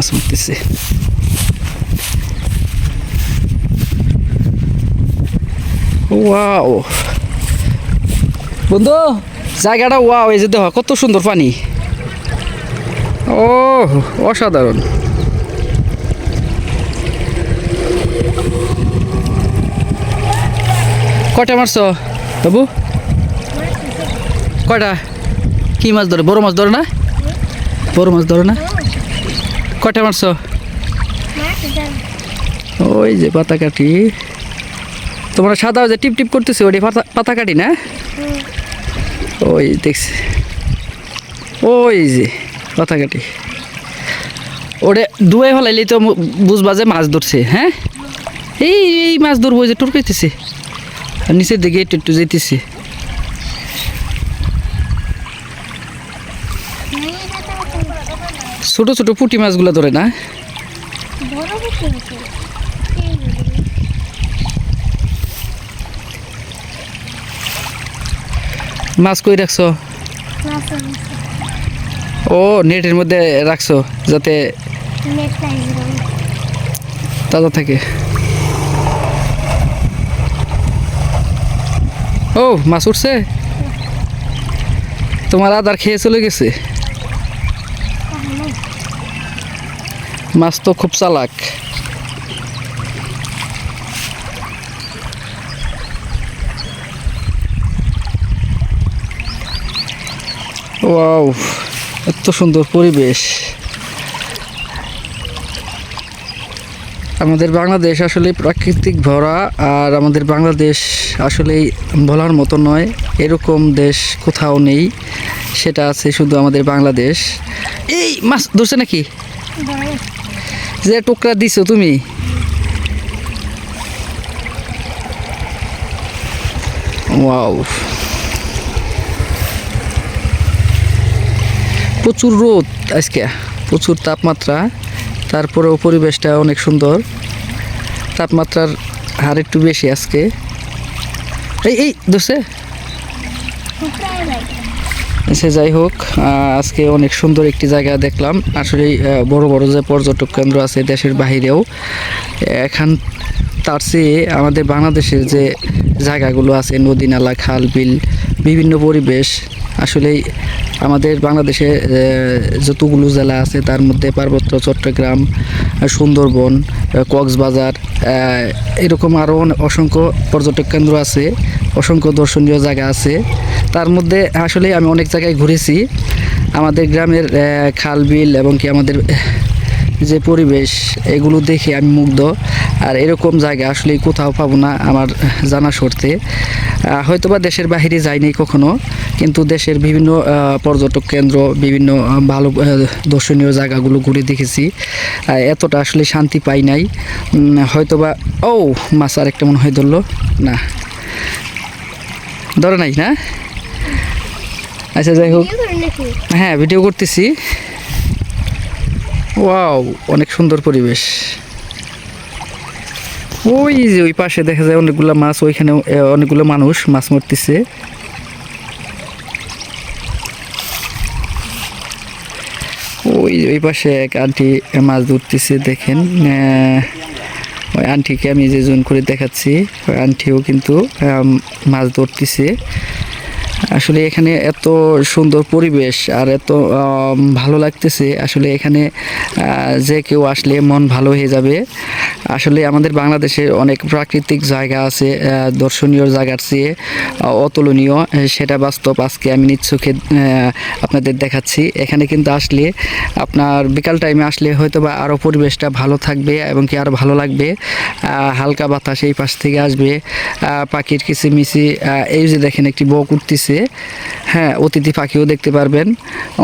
মাছ মারতেছে ওয়াও। বন্ধু, জায়গাটা ওয়াও, এই যে দেখো, কত সুন্দর পানি। ও অসাধারণ। কয়টা মারছো বাবু? কয়টা? কি মাছ ধরে? বড় মাছ ধরে না? বড় মাছ ধরে না? কয়টা মারছো? ওই যে পাতা কাটি তোমরা সাদা যে টিপ টিপ করতেছে ওটি পাতা কাটি না? ওই দেখছি। ওই যে পাতা কাটি ওরে দুয়ে ফেলাইলেই তো বুঝবা যে মাছ ধরছে হ্যাঁ? এই এই মাছ ধরবো যে টুরকাইতেছে। আর নিচের দিকে একটু একটু যেতেছে ছোট ছোট পুঁটি মাছগুলো ধরে না? মাছ। কই রাখছো? ও নেটের মধ্যে রাখছো যাতে তাজা থাকে। ও মাছ উঠছে? তোমার আদার খেয়ে চলে গেছে? মাছ তো খুব চালাক। এত সুন্দর পরিবেশ। আমাদের বাংলাদেশ আসলে প্রাকৃতিক ভরা, আর আমাদের বাংলাদেশ আসলেই বলার মতো নয়। এরকম দেশ কোথাও নেই। সেটা আছে শুধু আমাদের বাংলাদেশ। এই, মাছ ধরছে নাকি? যে টুকরা দিছো তুমি। প্রচুর রোদ আজকে, প্রচুর তাপমাত্রা। তারপরেও পরিবেশটা অনেক সুন্দর। তাপমাত্রার হার একটু বেশি আজকে। এই এই দোষে সে যাই হোক আজকে অনেক সুন্দর একটি জায়গা দেখলাম। আসলে বড় বড় যে পর্যটক কেন্দ্র আছে দেশের বাহিরেও এখান তার চেয়ে আমাদের বাংলাদেশের যে জায়গাগুলো আছে, নদী, নালা, খাল, বিল, বিভিন্ন পরিবেশ আসলেই আমাদের বাংলাদেশে যতগুলো জেলা আছে, তার মধ্যে পার্বত্য চট্টগ্রাম সুন্দরবন কক্সবাজার এরকম আরও অসংখ্য পর্যটক কেন্দ্র আছে, অসংখ্য দর্শনীয় জায়গা আছে। তার মধ্যে আসলে আমি অনেক জায়গায় ঘুরেছি। আমাদের গ্রামের খাল বিল এবং কি আমাদের, যে পরিবেশ, এগুলো দেখে আমি মুগ্ধ। আর এরকম জায়গা আসলে কোথাও পাবো না আমার জানা সরতে হয়তোবা দেশের বাইরে যাইনি কখনো। কিন্তু দেশের বিভিন্ন পর্যটক কেন্দ্র বিভিন্ন ভালো দর্শনীয় জায়গাগুলো ঘুরে দেখেছি। এতটা আসলে শান্তি পাই নাই। হয়তোবা ও মাছ আর একটা মনে হয় ধরলো। না। ধরে নাই না? আচ্ছা যাই হোক। হ্যাঁ ভিডিও করতেছি। ওয়াও অনেক সুন্দর পরিবেশ। ওই যে ওই পাশে দেখা যায় অনেকগুলো মাছ ওইখানে অনেকগুলো মানুষ মাছ মারতেছে। ওই ওই পাশে এক আন্টি মাছ ধরতেছে, দেখেন। ওই আন্টিকে আমি যে জুন করে দেখাচ্ছি, ওই আন্টিও কিন্তু মাছ ধরতেছে। আসলে এখানে এত সুন্দর পরিবেশ আর এত ভালো লাগতেছে। আসলে এখানে যে কেউ আসলে মন ভালো হয়ে যাবে। আসলে আমাদের বাংলাদেশে অনেক প্রাকৃতিক জায়গা আছে দর্শনীয় জায়গার চেয়ে অতুলনীয়। সেটা বাস্তব আজকে আমি নিচ্ছকে আপনাদের দেখাচ্ছি। এখানে কিন্তু আসলে আপনার বিকাল টাইমে আসলে হয়তো বা আরও পরিবেশটা ভালো থাকবে এবং কি আরও ভালো লাগবে। হালকা বাতাস এই পাশ থেকে আসবে। পাখির কিচিমিচি এই যে দেখেন একটি বক উঠতেছে। হ্যাঁ অতিথি পাখিও দেখতে পারবেন।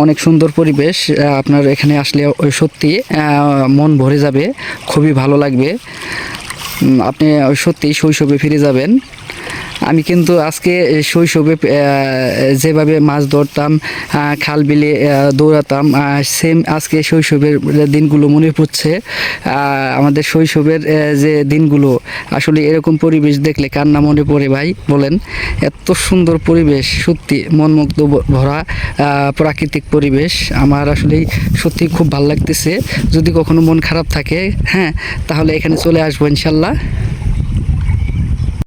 অনেক সুন্দর পরিবেশ আপনার এখানে আসলে সত্যি মন ভরে যাবে, খুবই ভালো লাগবে। আপনি সত্যি শৈশবে ফিরে যাবেন। আমি কিন্তু আজকে শৈশবে যেভাবে মাছ ধরতাম খাল বিলে দৌড়াতাম সেম আজকে শৈশবের দিনগুলো মনে পড়ছে। আমাদের শৈশবের যে দিনগুলো, আসলে এরকম পরিবেশ দেখলে কান্না মনে পড়ে ভাই, বলেন। এত সুন্দর পরিবেশ, সত্যি মনমুগ্ধ ভরা প্রাকৃতিক পরিবেশ। আমার আসলেই সত্যি খুব ভালো লাগতেছে। যদি কখনো মন খারাপ থাকে হ্যাঁ তাহলে এখানে চলে আসব ইনশাল্লাহ।